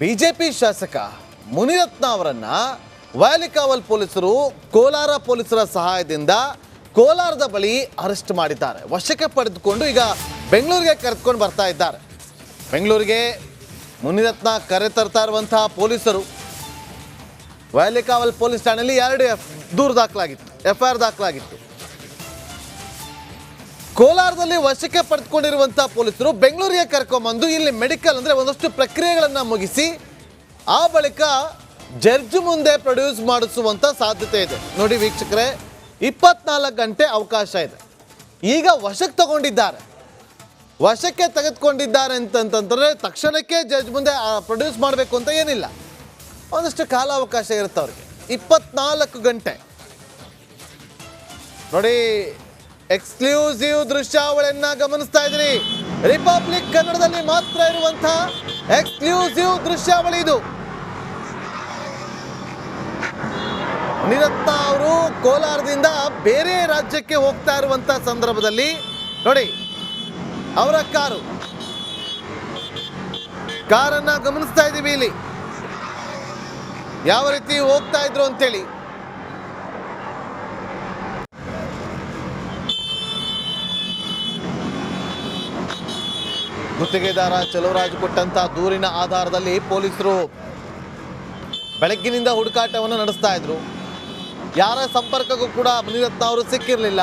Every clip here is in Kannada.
ಬಿಜೆಪಿ ಶಾಸಕ ಮುನಿರತ್ನ ಅವರನ್ನ ವಯಲಿಕಾವಲ್ ಪೊಲೀಸರು ಕೋಲಾರ ಪೊಲೀಸರ ಸಹಾಯದಿಂದ ಕೋಲಾರದ ಬಳಿ ಅರೆಸ್ಟ್ ಮಾಡಿದ್ದಾರೆ. ವಶಕ್ಕೆ ಪಡೆದುಕೊಂಡು ಈಗ ಬೆಂಗಳೂರಿಗೆ ಕರೆದುಕೊಂಡು ಬರ್ತಾ ಇದ್ದಾರೆ. ಬೆಂಗಳೂರಿಗೆ ಮುನಿರತ್ನ ಕರೆ ತರ್ತಾ ಇರುವಂತಹ ಪೊಲೀಸರು. ವ್ಯಾಲಿಕಾವಲ್ ಪೊಲೀಸ್ ಠಾಣೆಯಲ್ಲಿ ಎರಡು ಎಫ್ ದೂರು ದಾಖಲಾಗಿತ್ತು. ಎಫ್ ಐ ದಾಖಲಾಗಿತ್ತು. ಕೋಲಾರದಲ್ಲಿ ವಶಕ್ಕೆ ಪಡೆದುಕೊಂಡಿರುವಂತಹ ಪೊಲೀಸರು ಬೆಂಗಳೂರಿಗೆ ಕರ್ಕೊಂಬಂದು ಇಲ್ಲಿ ಮೆಡಿಕಲ್ ಅಂದ್ರೆ ಒಂದಷ್ಟು ಪ್ರಕ್ರಿಯೆಗಳನ್ನ ಮುಗಿಸಿ, ಆ ಬಳಿಕ ಜಡ್ಜ್ ಮುಂದೆ ಪ್ರೊಡ್ಯೂಸ್ ಮಾಡಿಸುವಂತ ಸಾಧ್ಯತೆ ಇದೆ. ನೋಡಿ ವೀಕ್ಷಕರೇ, ಇಪ್ಪತ್ನಾಲ್ಕು ಗಂಟೆ ಅವಕಾಶ ಇದೆ. ಈಗ ವಶಕ್ಕೆ ತಗೊಂಡಿದ್ದಾರೆ. ವಶಕ್ಕೆ ತೆಗೆದುಕೊಂಡಿದ್ದಾರೆ ಅಂತಂತಂದ್ರೆ ತಕ್ಷಣಕ್ಕೆ ಜಡ್ಜ್ ಮುಂದೆ ಪ್ರೊಡ್ಯೂಸ್ ಮಾಡಬೇಕು ಅಂತ ಏನಿಲ್ಲ. ಒಂದಷ್ಟು ಕಾಲಾವಕಾಶ ಇರುತ್ತೆ ಅವ್ರಿಗೆ. ಇಪ್ಪತ್ನಾಲ್ಕು ಗಂಟೆ. ನೋಡಿ ಎಕ್ಸ್ಕ್ಲೂಸಿವ್ ದೃಶ್ಯಾವಳಿಯನ್ನ ಗಮನಿಸ್ತಾ ಇದ್ರಿ ರಿಪಬ್ಲಿಕ್ ಕನ್ನಡದಲ್ಲಿ ಮಾತ್ರ ಇರುವಂತಹ ಎಕ್ಸ್ಕ್ಲೂಸಿವ್ ದೃಶ್ಯಾವಳಿ ಇದು. ನಿರತ್ನ ಅವರು ಕೋಲಾರದಿಂದ ಬೇರೆ ರಾಜ್ಯಕ್ಕೆ ಹೋಗ್ತಾ ಇರುವಂತ ಸಂದರ್ಭದಲ್ಲಿ ನೋಡಿ, ಅವರ ಕಾರು. ಕಾರನ್ನ ಗಮನಿಸ್ತಾ ಇದ್ದೀವಿ ಇಲ್ಲಿ. ಯಾವ ರೀತಿ ಹೋಗ್ತಾ ಇದ್ರು ಅಂತೇಳಿ. ಗುತ್ತಿಗೆದಾರ ಚಲುವರಾಜ್ ಕೊಟ್ಟಂತ ದೂರಿನ ಆಧಾರದಲ್ಲಿ ಪೊಲೀಸರು ಬೆಳಗ್ಗಿನಿಂದ ಹುಡುಕಾಟವನ್ನು ನಡೆಸ್ತಾ ಇದ್ರು. ಯಾರ ಸಂಪರ್ಕಕ್ಕೂ ಕೂಡ ಮುನಿರತ್ನ ಅವರು ಸಿಕ್ಕಿರಲಿಲ್ಲ.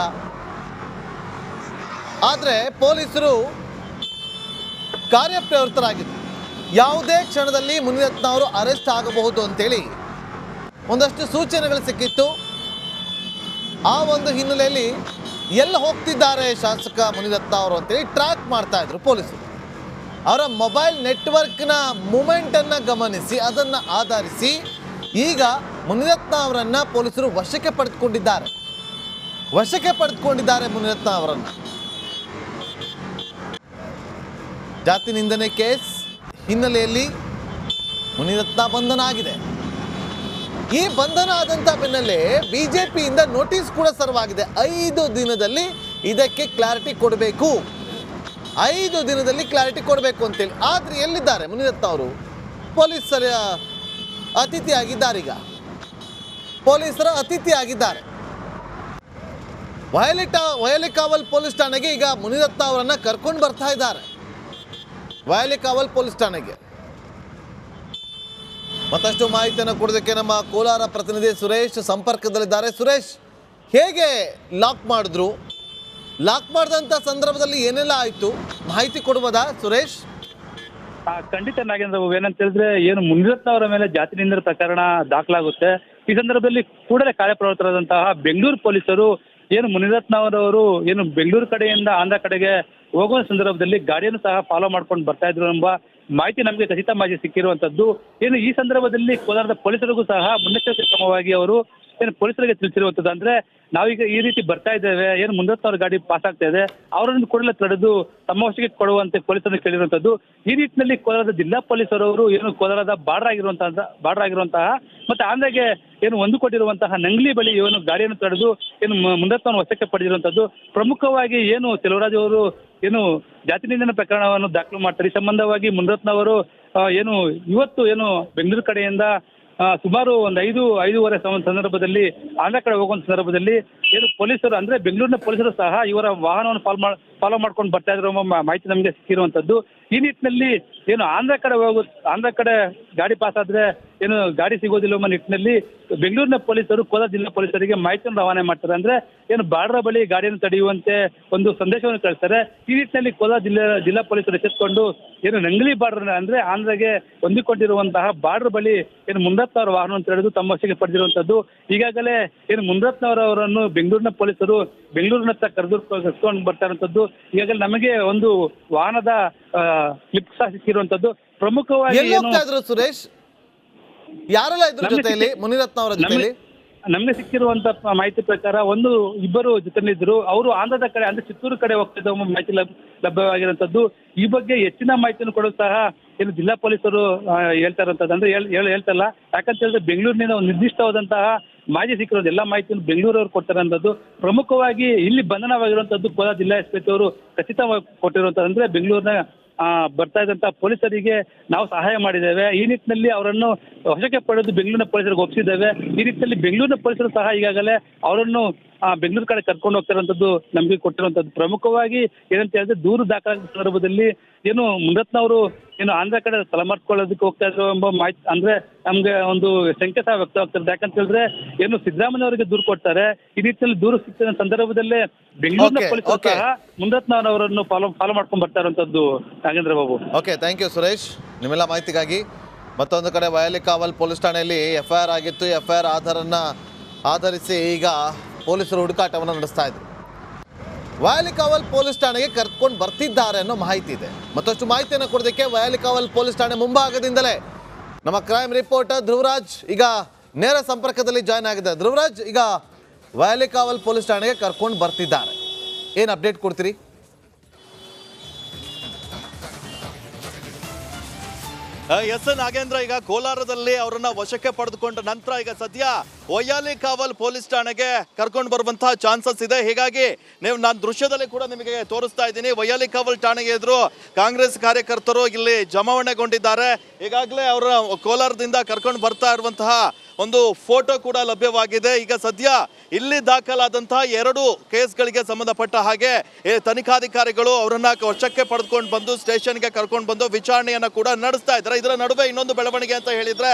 ಆದರೆ ಪೊಲೀಸರು ಕಾರ್ಯಪ್ರವೃತ್ತರಾಗಿದ್ದರು ಯಾವುದೇ ಕ್ಷಣದಲ್ಲಿ ಮುನಿರತ್ನ ಅವರು ಅರೆಸ್ಟ್ ಆಗಬಹುದು ಅಂತೇಳಿ ಒಂದಷ್ಟು ಸೂಚನೆಗಳು ಸಿಕ್ಕಿತ್ತು. ಆ ಒಂದು ಹಿನ್ನೆಲೆಯಲ್ಲಿ ಎಲ್ಲಿ ಹೋಗ್ತಿದ್ದಾರೆ ಶಾಸಕ ಮುನಿರತ್ನ ಅವರು ಅಂತೇಳಿ ಟ್ರ್ಯಾಕ್ ಮಾಡ್ತಾ ಇದ್ರು ಪೊಲೀಸರು. ಅವರ ಮೊಬೈಲ್ ನೆಟ್ವರ್ಕ್ನ ಮೂಮೆಂಟನ್ನು ಗಮನಿಸಿ, ಅದನ್ನು ಆಧರಿಸಿ ಈಗ ಮುನಿರತ್ನ ಅವರನ್ನು ಪೊಲೀಸರು ವಶಕ್ಕೆ ಪಡೆದುಕೊಂಡಿದ್ದಾರೆ. ವಶಕ್ಕೆ ಪಡೆದುಕೊಂಡಿದ್ದಾರೆ ಮುನಿರತ್ನ ಅವರನ್ನು. ಜಾತಿ ನಿಂದನೆ ಕೇಸ್ ಹಿನ್ನೆಲೆಯಲ್ಲಿ ಮುನಿರತ್ನ ಬಂಧನ ಆಗಿದೆ. ಈ ಬಂಧನ ಆದಂತ ಬೆನ್ನಲ್ಲೇ ಬಿಜೆಪಿಯಿಂದ ನೋಟಿಸ್ ಕೂಡ ಸರ್ವಾಗಿದೆ. ಐದು ದಿನದಲ್ಲಿ ಇದಕ್ಕೆ ಕ್ಲಾರಿಟಿ ಕೊಡಬೇಕು. ಐದು ದಿನದಲ್ಲಿ ಕ್ಲಾರಿಟಿ ಕೊಡಬೇಕು ಅಂತೇಳಿ ಆದ್ರೆ ಎಲ್ಲಿದ್ದಾರೆ ಮುನಿರತ್ನ ಅವರು? ಪೊಲೀಸರ ಅತಿಥಿ ಈಗ ಪೊಲೀಸರ ಅತಿಥಿಯಾಗಿದ್ದಾರೆ. ವಯಲಿಟ, ವಯಲಿಕಾವಲ್ ಪೊಲೀಸ್ ಠಾಣೆಗೆ ಈಗ ಮುನಿರತ್ನ ಅವರನ್ನು ಕರ್ಕೊಂಡು ಬರ್ತಾ ಇದ್ದಾರೆ. ವಯಲಿಕಾವಲ್ ಪೊಲೀಸ್ ಠಾಣೆಗೆ. ಮತ್ತಷ್ಟು ಮಾಹಿತಿಯನ್ನು ಕೊಡೋದಕ್ಕೆ ನಮ್ಮ ಕೋಲಾರ ಪ್ರತಿನಿಧಿ ಸುರೇಶ್ ಸಂಪರ್ಕದಲ್ಲಿದ್ದಾರೆ. ಸುರೇಶ್, ಹೇಗೆ ಲಾಕ್ ಮಾಡಿದ್ರು? ಲಾಕ್ ಮಾಡಿದಂಥ ಸಂದರ್ಭದಲ್ಲಿ ಏನೆಲ್ಲ ಆಯಿತು? ಮಾಹಿತಿ ಕೊಡ್ಬೋದಾ ಸುರೇಶ್? ಖಂಡಿತ ನಾಗೇಂದ್ರ ಬಾಬು, ಏನಂತ ಹೇಳಿದ್ರೆ ಏನು ಮುನಿರತ್ನ ಅವರ ಮೇಲೆ ಜಾತಿ ನಿಂದನೆ ಪ್ರಕರಣ ದಾಖಲಾಗುತ್ತೆ. ಈ ಸಂದರ್ಭದಲ್ಲಿ ಕೂಡಲೇ ಕಾರ್ಯಪ್ರವೃತ್ತರಾದಂತಹ ಬೆಂಗಳೂರು ಪೊಲೀಸರು ಏನು ಮುನಿರತ್ನ ಅವರವರು ಏನು ಬೆಂಗಳೂರು ಕಡೆಯಿಂದ ಆಂಧ್ರ ಕಡೆಗೆ ಹೋಗುವ ಸಂದರ್ಭದಲ್ಲಿ ಗಾಡಿಯನ್ನು ಸಹ ಫಾಲೋ ಮಾಡ್ಕೊಂಡು ಬರ್ತಾ ಇದ್ರು ಎಂಬ ಮಾಹಿತಿ ನಮಗೆ ಖಚಿತ ಮಾಹಿತಿ ಸಿಕ್ಕಿರುವಂತದ್ದು. ಏನು ಈ ಸಂದರ್ಭದಲ್ಲಿ ಕೋಲಾರದ ಪೊಲೀಸರಿಗೂ ಸಹ ಮುನ್ನೆಚ್ಚರಿಕೆ ಕ್ರಮವಾಗಿ ಅವರು ಏನು ಪೊಲೀಸರಿಗೆ ತಿಳಿಸಿರುವಂತದ್ದು ಅಂದ್ರೆ ನಾವೀಗ ಈ ರೀತಿ ಬರ್ತಾ ಇದ್ದೇವೆ, ಏನು ಅವ್ರ ಗಾಡಿ ಪಾಸ್ ಆಗ್ತಾ ಇದೆ, ಅವರನ್ನು ಕೂಡಲೇ ತಡೆದು ತಮ್ಮ ವಶಕ್ಕೆ ಕೊಡುವಂತೆ ಪೊಲೀಸರನ್ನು ಕೇಳಿರುವಂತದ್ದು. ಈ ನಿಟ್ಟಿನಲ್ಲಿ ಕೋಲಾರದ ಜಿಲ್ಲಾ ಪೊಲೀಸರವರು ಏನು ಕೋಲಾರದ ಬಾರ್ಡರ್ ಆಗಿರುವಂತಹ ಬಾರ್ಡರ್ ಆಗಿರುವಂತಹ ಮತ್ತೆ ಆಂಧ್ರಗೆ ಏನು ಹೊಂದಿಕೊಂಡಿರುವಂತಹ ನಂಗ್ಲಿ ಬಳಿ ಏನು ಗಾಡಿಯನ್ನು ತಡೆದು ಏನು ಮುಂದತ್ತವನ್ನು ವಶಕ್ಕೆ ಪಡೆದಿರುವಂತದ್ದು. ಪ್ರಮುಖವಾಗಿ ಏನು ಚೆಲುವರಾಜ್ ಅವರು ಏನು ಜಾತಿ ನಿಂದನ ಪ್ರಕರಣವನ್ನು ದಾಖಲು ಮಾಡ್ತಾರೆ. ಈ ಸಂಬಂಧವಾಗಿ ಮುಂದ್ರತ್ನವರು ಏನು ಇವತ್ತು ಏನು ಬೆಂಗಳೂರು ಕಡೆಯಿಂದ ಸುಮಾರು ಒಂದು ಐದು ಐದೂವರೆ ಸಂದರ್ಭದಲ್ಲಿ ಆಂಧ್ರ ಕಡೆ ಹೋಗುವಂತ ಸಂದರ್ಭದಲ್ಲಿ ಏನು ಪೊಲೀಸರು ಅಂದ್ರೆ ಬೆಂಗಳೂರಿನ ಪೊಲೀಸರು ಸಹ ಇವರ ವಾಹನವನ್ನು ಫಾಲೋ ಮಾಡ್ ಫಾಲೋ ಮಾಡ್ಕೊಂಡು ಬರ್ತಾ ಇದ್ರು ಮಾಹಿತಿ ನಮಗೆ ಸಿಕ್ಕಿರುವಂತದ್ದು. ಈ ನಿಟ್ಟಿನಲ್ಲಿ ಏನು ಆಂಧ್ರ ಕಡೆ ಹೋಗು, ಆಂಧ್ರ ಕಡೆ ಗಾಡಿ ಪಾಸ್ ಆದ್ರೆ ಏನು ಗಾಡಿ ಸಿಗೋದಿಲ್ಲ ಎಂಬ ನಿಟ್ಟಿನಲ್ಲಿ ಬೆಂಗಳೂರಿನ ಪೊಲೀಸರು, ಕೋಲಾರ ಜಿಲ್ಲಾ ಪೊಲೀಸರಿಗೆ ಮಾಹಿತಿಯನ್ನು ರವಾನೆ ಮಾಡ್ತಾರೆ. ಅಂದ್ರೆ ಏನು ಬಾರ್ಡರ್ ಬಳಿ ಗಾಡಿಯನ್ನು ತಡೆಯುವಂತೆ ಒಂದು ಸಂದೇಶವನ್ನು ಕಳಿಸ್ತಾರೆ. ಈ ನಿಟ್ಟಿನಲ್ಲಿ ಕೋಲಾರ ಜಿಲ್ಲಾ ಜಿಲ್ಲಾ ಪೊಲೀಸರು ಎಚ್ಚೆತ್ಕೊಂಡು ಏನು ನಂಗಲಿ ಬಾರ್ಡರ್ ಅಂದ್ರೆ ಆಂಧ್ರಗೆ ಹೊಂದಿಕೊಂಡಿರುವಂತಹ ಬಾರ್ಡರ್ ಬಳಿ ಏನು ಮುಂದತ್ನವರ ವಾಹನವನ್ನು ತಡೆದು ತಮ್ಮ ವಶಕ್ಕೆ ಪಡೆದಿರುವಂತದ್ದು. ಈಗಾಗಲೇ ಏನು ಮುಂದತ್ನವರವರನ್ನು ಬೆಂಗಳೂರಿನ ಪೊಲೀಸರು ಬೆಂಗಳೂರಿನತ್ತ ಕರೆದು ಕರ್ಕೊಂಡು ಬರ್ತಾ ಇರುವಂತದ್ದು ಈಗಾಗಲೇ ನಮಗೆ ಒಂದು ವಾಹನದ ಕ್ಲಿಪ್ ಸಹ ಸಿಕ್ಕಿರುವಂತದ್ದು ಪ್ರಮುಖವಾಗಿ ಸುರೇಶ್? ಯಾರೆಲ್ಲ ಇದ್ರ ಜೊತೆಯಲ್ಲಿ? ಮುನಿರತ್ನ ಅವರ ಜೊತೆಯಲ್ಲಿ? ನಮಗೆ ಸಿಕ್ಕಿರುವಂತ ಮಾಹಿತಿ ಪ್ರಕಾರ ಒಂದು ಇಬ್ಬರು ಜೊತೆಲಿದ್ರು ಅವರು ಆಂಧ್ರದ ಕಡೆ ಅಂದ್ರೆ ಚಿತ್ತೂರು ಕಡೆ ಹೋಗ್ತಿದ್ದ ಮಾಹಿತಿ ಲಭ್ಯವಾಗಿರುವಂತದ್ದು ಈ ಬಗ್ಗೆ ಹೆಚ್ಚಿನ ಮಾಹಿತಿಯನ್ನು ಕೊಡೋದು ಸಹ ಏನು ಜಿಲ್ಲಾ ಪೊಲೀಸರು ಹೇಳ್ತಾರಂತದ್ದು ಹೇಳ್ತಾ ಇರುವಂತದ್ದು ಅಂದ್ರೆ ಹೇಳ್- ಹೇಳ್- ಹೇಳ್ತಲ್ಲ ಯಾಕಂತ ಹೇಳಿದ್ರೆ ಬೆಂಗಳೂರಿನಿಂದ ಒಂದು ನಿರ್ದಿಷ್ಟವಾದಂತಹ ಮಾಹಿತಿ ಸಿಕ್ಕಿರೋದು ಎಲ್ಲ ಮಾಹಿತಿಯನ್ನು ಬೆಂಗಳೂರವ್ರು ಕೊಡ್ತಾರಂಥದ್ದು ಪ್ರಮುಖವಾಗಿ ಇಲ್ಲಿ ಬಂಧನವಾಗಿರುವಂತದ್ದು ಕೋಲಾರ ಜಿಲ್ಲಾ ಎಸ್ ಪಿ ಅವರು ಖಚಿತವಾಗಿ ಕೊಟ್ಟಿರುವಂತದ್ದು ಅಂದ್ರೆ ಬೆಂಗಳೂರಿನ ಬರ್ತಾ ಇದ್ದಂತ ಪೊಲೀಸರಿಗೆ ನಾವು ಸಹಾಯ ಮಾಡಿದ್ದೇವೆ. ಈ ನಿಟ್ಟಿನಲ್ಲಿ ಅವರನ್ನು ವಶಕ್ಕೆ ಪಡೆದು ಬೆಂಗಳೂರಿನ ಪೊಲೀಸರಿಗೆ ಒಪ್ಪಿಸಿದ್ದೇವೆ ಈ ನಿಟ್ಟಿನಲ್ಲಿ ಬೆಂಗಳೂರಿನ ಪೊಲೀಸರು ಸಹ ಈಗಾಗಲೇ ಅವರನ್ನು ಬೆಂಗಳೂರು ಕಡೆ ಕರ್ಕೊಂಡು ಹೋಗ್ತಿರುವಂತದ್ದು ನಮಗೆ ಕೊಟ್ಟಿರುವಂತದ್ದು ಪ್ರಮುಖವಾಗಿ ಏನಂತ ಹೇಳಿದ್ರೆ ದೂರು ದಾಖಲಾದ ಸಂದರ್ಭದಲ್ಲಿ ಏನು ಮುನರತ್ನ ಅವರು ಏನು ಆಂಧ್ರ ಕಡೆ ತಲೆ ಮಾಡ್ಕೊಳ್ಳೋದಕ್ಕೆ ಹೋಗ್ತಾ ಇದ್ರು ಎಂಬ ಮಾಹಿತಿ ಅಂದ್ರೆ ನಮ್ಗೆ ಒಂದು ಸಂಕೇತ ವ್ಯಕ್ತವಾಗ್ತಿರುತ್ತೆ ಯಾಕಂತ ಹೇಳಿದ್ರೆ ಏನು ಸಿದ್ದರಾಮಯ್ಯ ಅವರಿಗೆ ದೂರು ಕೊಡ್ತಾರೆ. ಈ ರೀತಿಯಲ್ಲಿ ದೂರು ಸಿಕ್ಕಿದ ಸಂದರ್ಭದಲ್ಲೇ ಬೆಂಗಳೂರಿನ ಪೊಲೀಸರು. ಸಹ ಮುನರತ್ನ ಅವರನ್ನು ಫಾಲೋ ಫಾಲೋ ಮಾಡ್ಕೊಂಡು ಬರ್ತಾ ಇರುವಂತದ್ದು Nagendra Babu. Okay thank you Suresh. ನಿಮ್ಮೆಲ್ಲ ಮಾಹಿತಿಗಾಗಿ ಮತ್ತೊಂದು ಕಡೆ ವಯಲಿಕಾವಲ್ ಪೊಲೀಸ್ ಠಾಣೆಯಲ್ಲಿ ಎಫ್ ಐ ಆರ್ ಆಗಿತ್ತು. ಎಫ್ ಐ ಆರ್ ಆಧಾರನ್ನ ಆಧರಿಸಿ ಈಗ ಪೊಲೀಸರು ಹುಡುಕಾಟವನ್ನು ನಡೆಸ್ತಾ ಇದ್ರು. ವಯಾಲಿಕಾವಲ್ ಪೊಲೀಸ್ ಠಾಣೆಗೆ ಕರ್ಕೊಂಡು ಬರ್ತಿದ್ದಾರೆ ಅನ್ನೋ ಮಾಹಿತಿ ಇದೆ. ಮತ್ತಷ್ಟು ಮಾಹಿತಿಯನ್ನು ಕೊಡೋದಕ್ಕೆ ವಯಾಲಿಕಾವಲ್ ಪೊಲೀಸ್ ಠಾಣೆ ಮುಂಭಾಗದಿಂದಲೇ ನಮ್ಮ ಕ್ರೈಮ್ ರಿಪೋರ್ಟರ್ ಧ್ರುವರಾಜ್ ಈಗ ನೇರ ಸಂಪರ್ಕದಲ್ಲಿ ಜಾಯ್ನ್ ಆಗಿದೆ ಧ್ರುವರಾಜ್, ಈಗ ವಾಯಲಿಕಾವಲ್ ಪೊಲೀಸ್ ಠಾಣೆಗೆ ಕರ್ಕೊಂಡು ಬರ್ತಿದ್ದಾರೆ. ಏನು ಅಪ್ಡೇಟ್ ಕೊಡ್ತೀರಿ? ಎಸ್ ಎನ್ ನಾಗೇಂದ್ರ ಈಗ ಕೋಲಾರದಲ್ಲಿ ಅವರನ್ನ ವಶಕ್ಕೆ ಪಡೆದುಕೊಂಡ ನಂತರ ಈಗ ಸದ್ಯ ಒಯ್ಯಾಲಿ ಕಾವಲ್ ಪೊಲೀಸ್ ಠಾಣೆಗೆ ಕರ್ಕೊಂಡು ಬರುವಂತಹ ಚಾನ್ಸಸ್ ಇದೆ. ಹೀಗಾಗಿ ನೀವು ನಾನು ದೃಶ್ಯದಲ್ಲಿ ಕೂಡ ನಿಮಗೆ ತೋರಿಸ್ತಾ ಇದ್ದೀನಿ. ಒಯ್ಯಾಲಿ ಕಾವಲ್ ಠಾಣೆಗೆ ಎದುರು ಕಾಂಗ್ರೆಸ್ ಕಾರ್ಯಕರ್ತರು ಇಲ್ಲಿ ಜಮಾವಣೆಗೊಂಡಿದ್ದಾರೆ. ಈಗಾಗಲೇ ಅವರ ಕೋಲಾರದಿಂದ ಕರ್ಕೊಂಡು ಬರ್ತಾ ಇರುವಂತಹ ಒಂದು ಫೋಟೋ ಕೂಡ ಲಭ್ಯವಾಗಿದೆ. ಈಗ ಸದ್ಯ ಇಲ್ಲಿ ದಾಖಲಾದಂತಹ ಎರಡು ಕೇಸ್ಗಳಿಗೆ ಸಂಬಂಧಪಟ್ಟ ಹಾಗೆ ತನಿಖಾಧಿಕಾರಿಗಳು ಅವರನ್ನ ವಶಕ್ಕೆ ಪಡೆದುಕೊಂಡು ಬಂದು, ಸ್ಟೇಷನ್ಗೆ ಕರ್ಕೊಂಡು ಬಂದು ವಿಚಾರಣೆಯನ್ನ ಕೂಡ ನಡೆಸ್ತಾ ಇದ್ದಾರೆ. ಇದರ ನಡುವೆ ಇನ್ನೊಂದು ಬೆಳವಣಿಗೆ ಅಂತ ಹೇಳಿದ್ರೆ,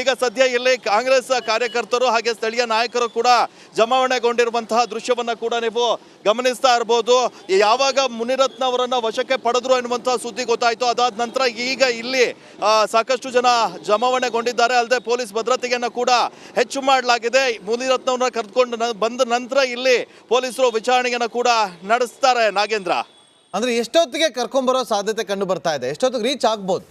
ಈಗ ಸದ್ಯ ಇಲ್ಲಿ ಕಾಂಗ್ರೆಸ್ ಕಾರ್ಯಕರ್ತರು ಹಾಗೆ ಸ್ಥಳೀಯ ನಾಯಕರು ಕೂಡ ಜಮಾವಣೆಗೊಂಡಿರುವಂತಹ ದೃಶ್ಯವನ್ನ ಕೂಡ ನೀವು ಗಮನಿಸ್ತಾ ಇರಬಹುದು ಯಾವಾಗ ಮುನಿರತ್ನ ಅವರನ್ನ ವಶಕ್ಕೆ ಪಡೆದ್ರು ಎನ್ನುವಂತಹ ಸುದ್ದಿ ಗೊತ್ತಾಯ್ತು. ಅದಾದ ನಂತರ ಈಗ ಇಲ್ಲಿ ಸಾಕಷ್ಟು ಜನ ಜಮಾವಣೆಗೊಂಡಿದ್ದಾರೆ. ಅಲ್ಲದೆ ಪೊಲೀಸ್ ಭದ್ರತೆಯನ್ನ ಕೂಡ ಹೆಚ್ಚು ಮಾಡಲಾಗಿದೆ. ಮುನಿರತ್ನವನ್ನ ಕರೆದುಕೊಂಡು ಬಂದ ನಂತರ ಇಲ್ಲಿ ಪೊಲೀಸರು ವಿಚಾರಣೆಯನ್ನ ಕೂಡ ನಡೆಸ್ತಾರೆ ನಾಗೇಂದ್ರ. ಅಂದ್ರೆ ಎಷ್ಟೊತ್ತಿಗೆ ಕರ್ಕೊಂಬರೋ ಸಾಧ್ಯತೆ ಕಂಡು ಬರ್ತಾ ಇದೆ? ಎಷ್ಟೊತ್ತಿಗೆ ರೀಚ್ ಆಗ್ಬೋದು?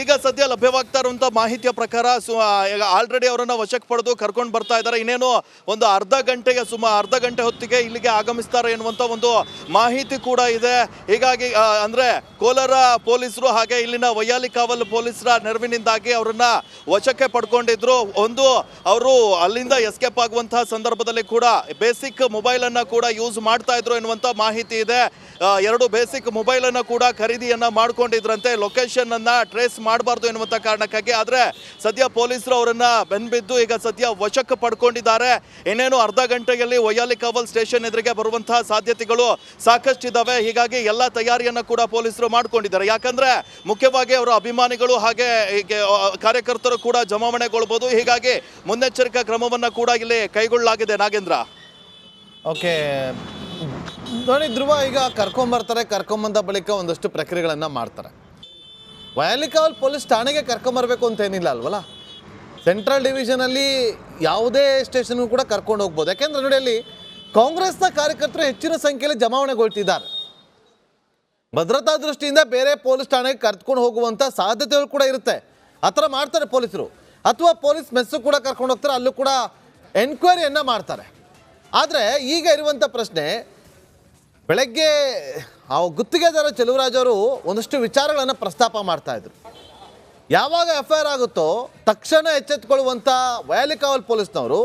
ಈಗ ಸದ್ಯ ಲಭ್ಯವಾಗ್ತಾ ಇರುವಂತ ಮಾಹಿತಿಯ ಪ್ರಕಾರ ಸು ಆಲ್ರೆಡಿ ಅವರನ್ನ ವಶಕ್ಕೆ ಪಡೆದು ಕರ್ಕೊಂಡು ಬರ್ತಾ ಇದ್ದಾರೆ. ಇನ್ನೇನು ಒಂದು ಅರ್ಧ ಗಂಟೆಗೆ ಸುಮಾರು ಅರ್ಧ ಗಂಟೆ ಹೊತ್ತಿಗೆ ಇಲ್ಲಿಗೆ ಆಗಮಿಸ್ತಾರೆ ಎನ್ನುವಂತ ಒಂದು ಮಾಹಿತಿ ಕೂಡ ಇದೆ. ಹೀಗಾಗಿ ಅಂದ್ರೆ ಕೋಲಾರ ಪೊಲೀಸರು ಹಾಗೆ ಇಲ್ಲಿನ ವೈಯಾಲಿ ಕಾವಲ್ ಪೊಲೀಸರ ನೆರವಿನಿಂದಾಗಿ ಅವರನ್ನ ವಶಕ್ಕೆ ಪಡ್ಕೊಂಡಿದ್ರು. ಒಂದು, ಅವರು ಅಲ್ಲಿಂದ ಎಸ್ಕೇಪ್ ಆಗುವಂತಹ ಸಂದರ್ಭದಲ್ಲಿ ಕೂಡ ಬೇಸಿಕ್ ಮೊಬೈಲ್ ಅನ್ನ ಕೂಡ ಯೂಸ್ ಮಾಡ್ತಾ ಇದ್ರು ಎನ್ನುವಂತ ಮಾಹಿತಿ ಇದೆ. ಎರಡು ಬೇಸಿಕ್ ಮೊಬೈಲ್ ಅನ್ನ ಕೂಡ ಖರೀದಿಯನ್ನ ಮಾಡ್ಕೊಂಡಿದ್ರಂತೆ. ಲೊಕೇಶನ್ ಅನ್ನ ಟ್ರೇಸ್ ಮಾಡಬಾರ್ದು ಎನ್ನುವಂಥ ಕಾರಣಕ್ಕಾಗಿ. ಆದರೆ ಸದ್ಯ ಪೊಲೀಸರು ಅವರನ್ನು ಬೆನ್ಬಿದ್ದು ಈಗ ಸದ್ಯ ವಶಕ್ಕೆ ಪಡ್ಕೊಂಡಿದ್ದಾರೆ. ಇನ್ನೇನು ಅರ್ಧ ಗಂಟೆಯಲ್ಲಿ ವಯಾಲಿ ಕಾವಲ್ ಸ್ಟೇಷನ್ ಎದುರಿಗೆ ಬರುವಂತಹ ಸಾಧ್ಯತೆಗಳು ಸಾಕಷ್ಟಿದ್ದಾವೆ. ಹೀಗಾಗಿ ಎಲ್ಲ ತಯಾರಿಯನ್ನು ಕೂಡ ಪೊಲೀಸರು ಮಾಡ್ಕೊಂಡಿದ್ದಾರೆ. ಯಾಕಂದ್ರೆ ಮುಖ್ಯವಾಗಿ ಅವರ ಅಭಿಮಾನಿಗಳು ಹಾಗೆ ಕಾರ್ಯಕರ್ತರು ಕೂಡ ಜಮಾವಣೆಗೊಳ್ಬೋದು. ಹೀಗಾಗಿ ಮುನ್ನೆಚ್ಚರಿಕಾ ಕ್ರಮವನ್ನು ಕೂಡ ಇಲ್ಲಿ ಕೈಗೊಳ್ಳಲಾಗಿದೆ ನಾಗೇಂದ್ರ. ಓಕೆ. ನೋಡಿ ಧ್ರುವ ಈಗ ಕರ್ಕೊಂಬರ್ತಾರೆ ಕರ್ಕೊಂಬಂದ ಬಳಿಕ ಒಂದಷ್ಟು ಪ್ರಕ್ರಿಯೆಗಳನ್ನು ಮಾಡ್ತಾರೆ. ವಯಾಲಿಕಾವಲ್ ಪೊಲೀಸ್ ಠಾಣೆಗೆ ಕರ್ಕೊಂಬರ್ಬೇಕು ಅಂತ ಏನಿಲ್ಲ ಅಲ್ವಲ್ಲ? ಸೆಂಟ್ರಲ್ ಡಿವಿಷನಲ್ಲಿ ಯಾವುದೇ ಸ್ಟೇಷನ್ಗೂ ಕೂಡ ಕರ್ಕೊಂಡು ಹೋಗ್ಬೋದು. ಯಾಕೆಂದ್ರೆ ನೋಡಿ ಅಲ್ಲಿ ಕಾಂಗ್ರೆಸ್ನ ಕಾರ್ಯಕರ್ತರು ಹೆಚ್ಚಿನ ಸಂಖ್ಯೆಯಲ್ಲಿ ಜಮಾವಣೆಗೊಳ್ತಿದ್ದಾರೆ. ಭದ್ರತಾ ದೃಷ್ಟಿಯಿಂದ ಬೇರೆ ಪೊಲೀಸ್ ಠಾಣೆಗೆ ಕರ್ಕೊಂಡು ಹೋಗುವಂಥ ಸಾಧ್ಯತೆಗಳು ಕೂಡ ಇರುತ್ತೆ. ಆ ಥರ ಮಾಡ್ತಾರೆ ಪೊಲೀಸರು. ಅಥವಾ ಪೊಲೀಸ್ ಮೆಸ್ಸು ಕೂಡ ಕರ್ಕೊಂಡು ಹೋಗ್ತಾರೆ, ಅಲ್ಲೂ ಕೂಡ ಎನ್ಕ್ವೈರಿಯನ್ನು ಮಾಡ್ತಾರೆ. ಆದರೆ ಈಗ ಇರುವಂಥ ಪ್ರಶ್ನೆ ಬೆಳಗ್ಗೆ ಆ ಗುತ್ತಿಗೆದಾರ ಅವರು ಒಂದಷ್ಟು ವಿಚಾರಗಳನ್ನು ಪ್ರಸ್ತಾಪ ಮಾಡ್ತಾ ಇದ್ರು. ಯಾವಾಗ ಎಫ್ ಐ ಆರ್ ಆಗುತ್ತೋ ತಕ್ಷಣ ಎಚ್ಚೆತ್ತುಕೊಳ್ಳುವಂಥ ವಯಾಲಿಕಾವಲ್ ಪೊಲೀಸ್ನವರು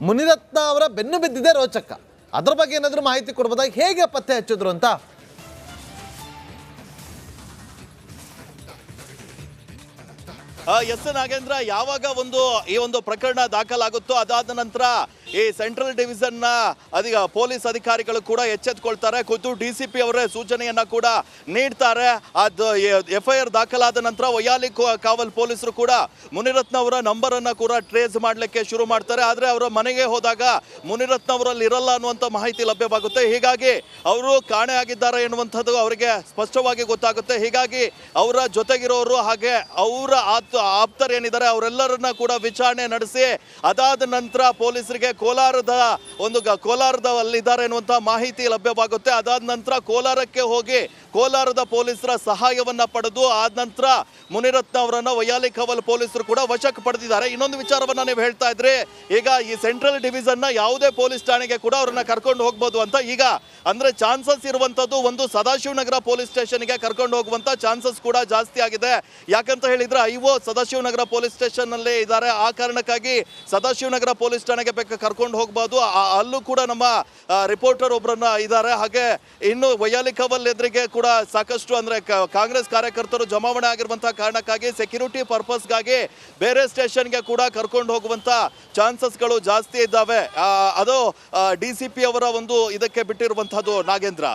ಮುನಿರತ್ನ ಅವರ ಬೆನ್ನು ಬಿದ್ದಿದೆ ರೋಚಕ. ಅದ್ರ ಬಗ್ಗೆ ಏನಾದರೂ ಮಾಹಿತಿ ಕೊಡ್ಬೋದಾಗ ಹೇಗೆ ಪತ್ತೆ ಹಚ್ಚಿದ್ರು ಅಂತ? ಎಸ್ ನಾಗೇಂದ್ರ, ಯಾವಾಗ ಒಂದು ಈ ಒಂದು ಪ್ರಕರಣ ದಾಖಲಾಗುತ್ತೋ ಅದಾದ ನಂತರ ಈ ಸೆಂಟ್ರಲ್ ಡಿವಿಷನ್ನ ಅಧಿಕ ಪೊಲೀಸ್ ಅಧಿಕಾರಿಗಳು ಕೂಡ ಎಚ್ಚೆತ್ಕೊಳ್ತಾರೆ. ಕೂತು ಡಿ ಸಿ ಪಿ ಅವರೇ ಸೂಚನೆಯನ್ನ ಕೂಡ ನೀಡ್ತಾರೆ. ಅದು ಎಫ್ ಐ ಆರ್ ದಾಖಲಾದ ನಂತರ ಒಯಾಲಿ ಕೋ- ಕಾವಲ್ ಪೊಲೀಸರು ಕೂಡ ಮುನಿರತ್ನ ಅವರ ನಂಬರನ್ನು ಕೂಡ ಟ್ರೇಸ್ ಮಾಡಲಿಕ್ಕೆ ಶುರು ಮಾಡ್ತಾರೆ. ಆದರೆ ಅವರ ಮನೆಗೆ ಹೋದಾಗ ಮುನಿರತ್ನ ಅವರಲ್ಲಿ ಇರಲ್ಲ ಅನ್ನುವಂಥ ಮಾಹಿತಿ ಲಭ್ಯವಾಗುತ್ತೆ. ಹೀಗಾಗಿ ಅವರು ಕಾಣೆ ಆಗಿದ್ದಾರೆ ಎನ್ನುವಂಥದ್ದು ಅವರಿಗೆ ಸ್ಪಷ್ಟವಾಗಿ ಗೊತ್ತಾಗುತ್ತೆ. ಹೀಗಾಗಿ ಅವರ ಜೊತೆಗಿರೋರು ಹಾಗೆ ಅವರ ಆಪ್ತರೇನಿದ್ದಾರೆ ಅವರೆಲ್ಲರನ್ನ ಕೂಡ ವಿಚಾರಣೆ ನಡೆಸಿ ಅದಾದ ನಂತರ ಪೊಲೀಸರಿಗೆ ಕೋಲಾರದ ಒಂದು ಗ- ಕೋಲಾರದಲ್ಲಿದ್ದಾರೆ ಎನ್ನುವಂತಹ ಮಾಹಿತಿ ಲಭ್ಯವಾಗುತ್ತೆ. ಅದಾದ ನಂತರ ಕೋಲಾರಕ್ಕೆ ಹೋಗಿ ಕೋಲಾರದ ಪೊಲೀಸರ ಸಹಾಯವನ್ನ ಪಡೆದು ಆದ ನಂತರ ಮುನಿರತ್ನ ಅವರನ್ನ ವೈಯಾಲಿ ಕವಲ್ ಪೊಲೀಸರು ಕೂಡ ವಶಕ್ಕೆ ಪಡೆದಿದ್ದಾರೆ. ಇನ್ನೊಂದು ವಿಚಾರವನ್ನ ನೀವು ಹೇಳ್ತಾ ಇದ್ರಿ, ಈಗ ಈ ಸೆಂಟ್ರಲ್ ಡಿವಿಷನ್ನ ಯಾವುದೇ ಪೊಲೀಸ್ ಠಾಣೆಗೆ ಕೂಡ ಅವ್ರನ್ನ ಕರ್ಕೊಂಡು ಹೋಗ್ಬೋದು ಅಂತ ಈಗ ಅಂದ್ರೆ ಚಾನ್ಸಸ್ ಇರುವಂತದ್ದು ಒಂದು ಸದಾಶಿವನಗರ ಪೊಲೀಸ್ ಸ್ಟೇಷನ್ಗೆ ಕರ್ಕೊಂಡು ಹೋಗುವಂತ ಚಾನ್ಸಸ್ ಕೂಡ ಜಾಸ್ತಿ ಆಗಿದೆ. ಯಾಕಂತ ಹೇಳಿದ್ರೆ ಐವೋ ಸದಾಶಿವನಗರ ಪೊಲೀಸ್ ಸ್ಟೇಷನ್ನಲ್ಲಿ ಇದ್ದಾರೆ. ಆ ಕಾರಣಕ್ಕಾಗಿ ಸದಾಶಿವನಗರ ಪೊಲೀಸ್ ಠಾಣೆಗೆ ಕರ್ಕೊಂಡು ಹೋಗ್ಬೋದು. ಅಲ್ಲೂ ಕೂಡ ನಮ್ಮ ರಿಪೋರ್ಟರ್ ಒಬ್ಬರನ್ನ ಇದ್ದಾರೆ. ಹಾಗೆ ಇನ್ನು ವೈಯಾಲಿಕವಲ್ ಎದುರಿಗೆ ಕೂಡ ಸಾಕಷ್ಟು ಅಂದ್ರೆ ಕಾಂಗ್ರೆಸ್ ಕಾರ್ಯಕರ್ತರು ಜಮಾವಣೆ ಆಗಿರುವಂತಹ ಕಾರಣಕ್ಕಾಗಿ ಸೆಕ್ಯೂರಿಟಿ ಪರ್ಪಸ್ಗಾಗಿ ಬೇರೆ ಸ್ಟೇಷನ್ಗೆ ಕೂಡ ಕರ್ಕೊಂಡು ಹೋಗುವಂತ ಚಾನ್ಸಸ್ಗಳು ಜಾಸ್ತಿ ಇದ್ದಾವೆ. ಅದು ಡಿ ಸಿ ಪಿ ಅವರ ಒಂದು ಇದಕ್ಕೆ ಬಿಟ್ಟಿರುವಂತಹದ್ದು ನಾಗೇಂದ್ರ.